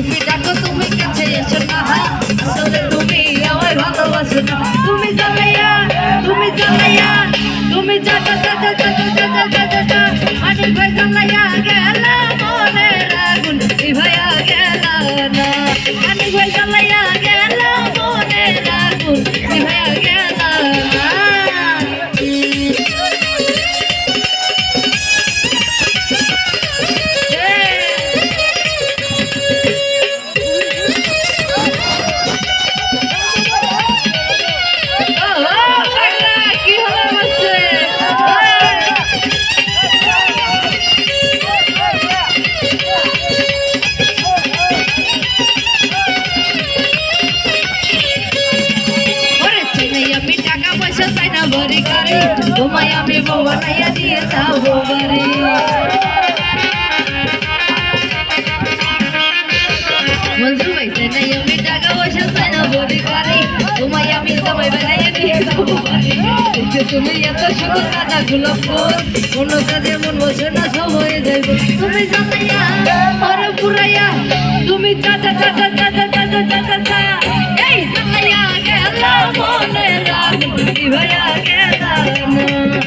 invitar. మాయా మేము వనయ తీసావు మరి మంజు వైతనయ మిటగ వశసన బోడి కరి మాయా మేము వనయ తీసావు మరి তুমি এত সুন্দর কাদা গুলো ফুল অন্য কাজে মন বসে না সময় দেব তুমি জানাইয়া পুরাইয়া তুমি চাচা চাচা চাচা চাচা চাচা y vaya que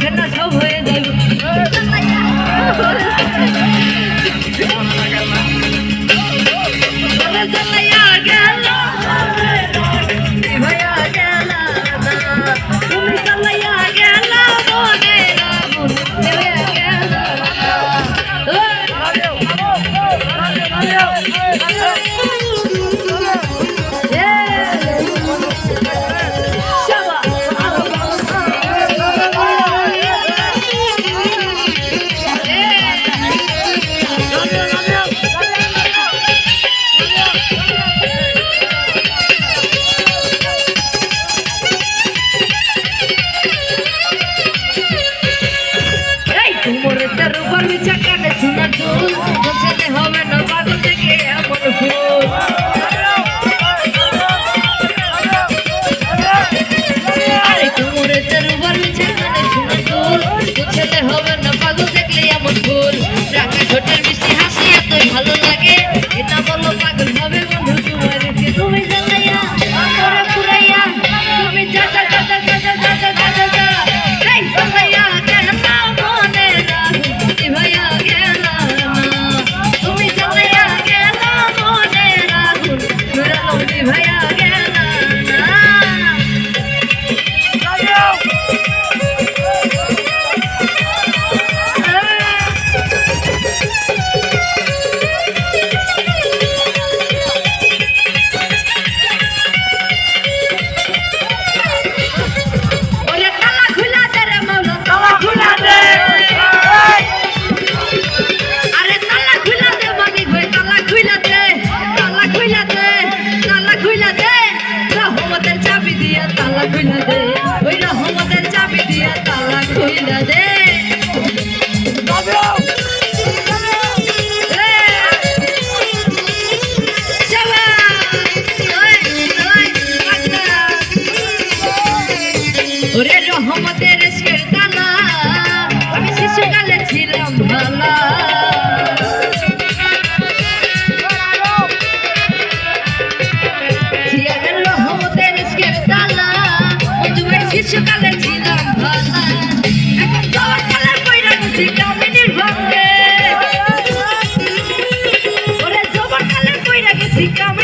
跟的头盔 Música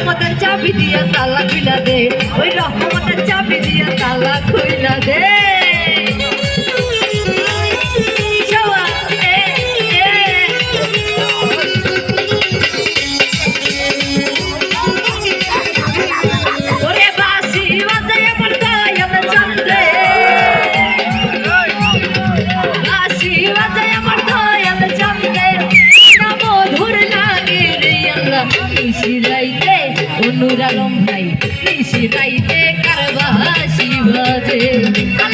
রহমতের চাবি দিয়ে তালা খুইলা দে ওই রহমতের চাবি দিয়ে তালা খুইলা দে। Thank you.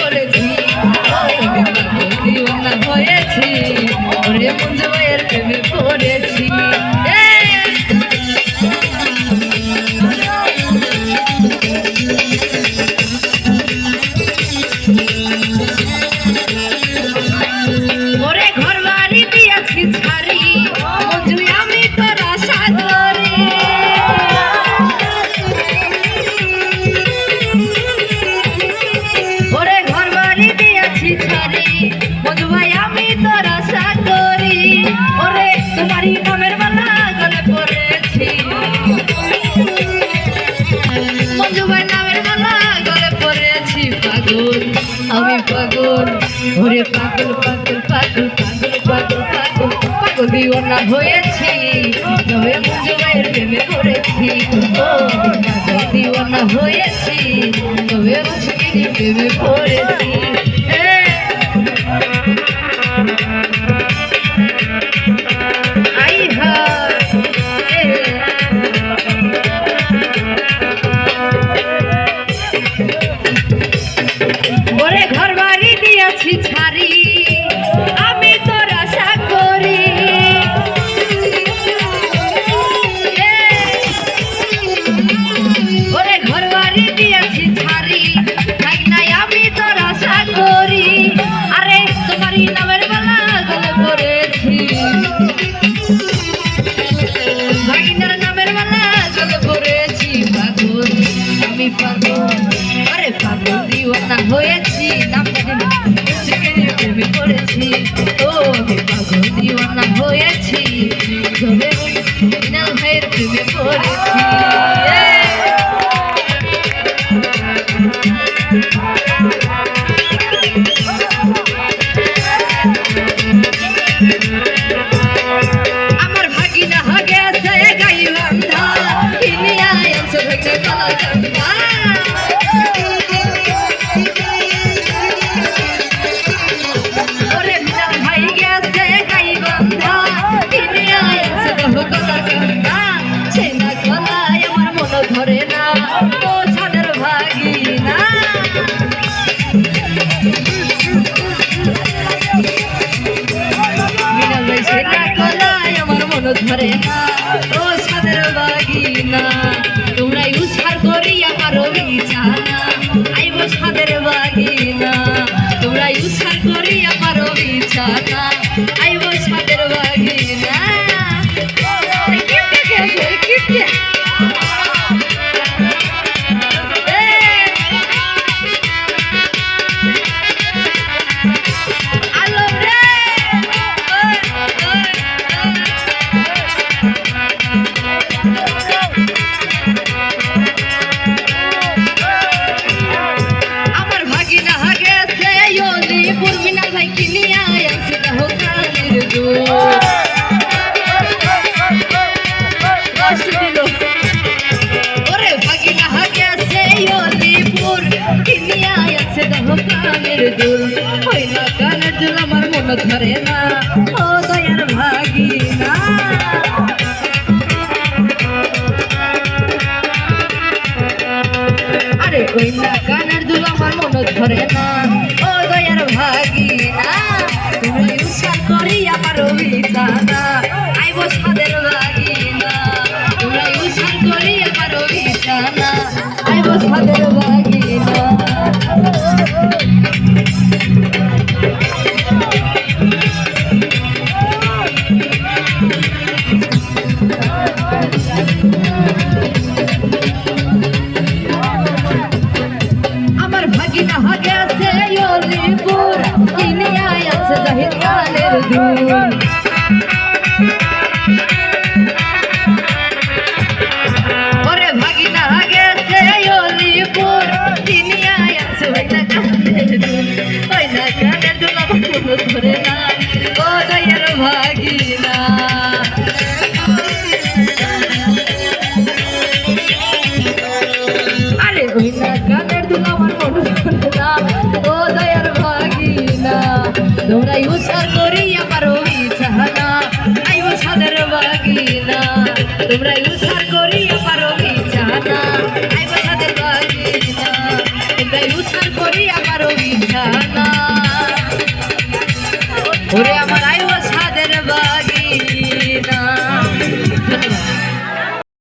করেছি। ওরে মঞ্জু ভাইয়ের প্রেমে দিওয়ানা হয়েছি জয় মঞ্জুমের প্রেমে পড়েছি। দিওয়ানা হয়েছি জয় মঞ্জুমের প্রেমে পড়েছি। হয়েছি, নাম প্রেমে করেছি। ও পাগল দিওয়ানা, হয়েছি। ধরে মৃণাল ভাইয়ের প্রেমে পড়েছি। আমার ভাগিনা হগে সে মন ধরে না ও সাদের বাগিনা? তোমরা উৎসার করি আমার বিছানা আইব সাদের বাগিনা? তোমরা উৎসার করি দুধ ওই না কানের দুল আমার মন ধরে না। ও দয়ার ভাগিনা। আরে ওই না কানের দুল আমার মন ধরে না। ও দয়ার ভাগি না তুমি উৎসাহ করি আমার অভিজ্ঞতা। আইব সাদের ভাগি না তোমরা উৎসাহ করি আমার অভিজ্ঞতা। আইব সাদের আছে জাহিদ তোমরাই উৎসার করি আমার ওই চাহানা আইব সাদের করি